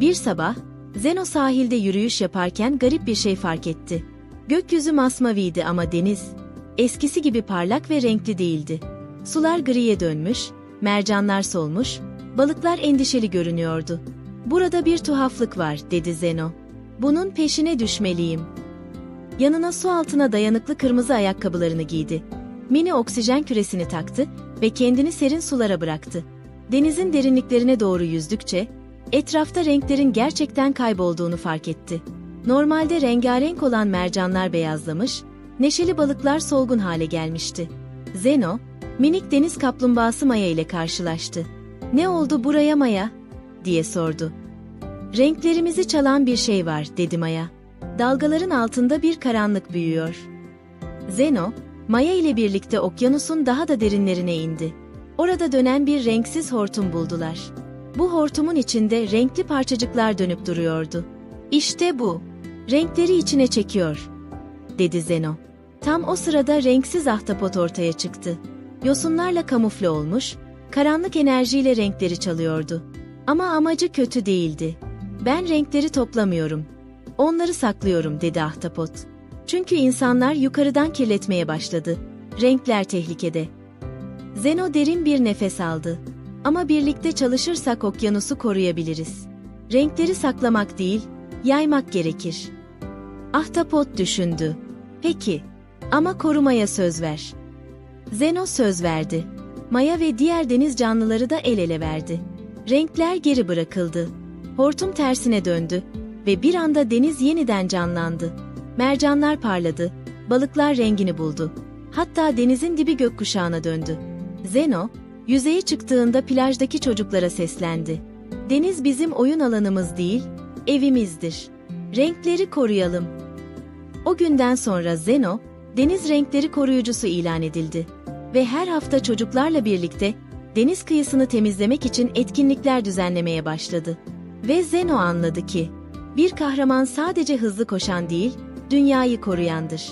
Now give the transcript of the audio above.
Bir sabah, Zeno sahilde yürüyüş yaparken garip bir şey fark etti. Gökyüzü masmaviydi ama deniz, eskisi gibi parlak ve renkli değildi. Sular griye dönmüş, mercanlar solmuş, balıklar endişeli görünüyordu. Burada bir tuhaflık var, dedi Zeno. Bunun peşine düşmeliyim. Yanına su altına dayanıklı kırmızı ayakkabılarını giydi. Mini oksijen küresini taktı ve kendini serin sulara bıraktı. Denizin derinliklerine doğru yüzdükçe, etrafta renklerin gerçekten kaybolduğunu fark etti. Normalde rengarenk olan mercanlar beyazlamış, neşeli balıklar solgun hale gelmişti. Zeno, minik deniz kaplumbağası Maya ile karşılaştı. Ne oldu buraya Maya? diye sordu. Renklerimizi çalan bir şey var, dedi Maya. Dalgaların altında bir karanlık büyüyor. Zeno, Maya ile birlikte okyanusun daha da derinlerine indi. Orada dönen bir renksiz hortum buldular. Bu hortumun içinde renkli parçacıklar dönüp duruyordu. İşte bu. Renkleri içine çekiyor, dedi Zeno. Tam o sırada renksiz ahtapot ortaya çıktı. Yosunlarla kamufle olmuş, karanlık enerjiyle renkleri çalıyordu. Ama amacı kötü değildi. Ben renkleri toplamıyorum. Onları saklıyorum, dedi ahtapot. Çünkü insanlar yukarıdan kirletmeye başladı. Renkler tehlikede. Zeno derin bir nefes aldı. Ama birlikte çalışırsak okyanusu koruyabiliriz. Renkleri saklamak değil, yaymak gerekir. Ahtapot düşündü. Peki, ama korumaya söz ver. Zeno söz verdi. Maya ve diğer deniz canlıları da el ele verdi. Renkler geri bırakıldı. Hortum tersine döndü ve bir anda deniz yeniden canlandı. Mercanlar parladı, balıklar rengini buldu. Hatta denizin dibi gökkuşağına döndü. Zeno, yüzeye çıktığında plajdaki çocuklara seslendi. Deniz bizim oyun alanımız değil, evimizdir. Renkleri koruyalım. O günden sonra Zeno, deniz renkleri koruyucusu ilan edildi. Ve her hafta çocuklarla birlikte deniz kıyısını temizlemek için etkinlikler düzenlemeye başladı. Ve Zeno anladı ki, bir kahraman sadece hızlı koşan değil, dünyayı koruyandır.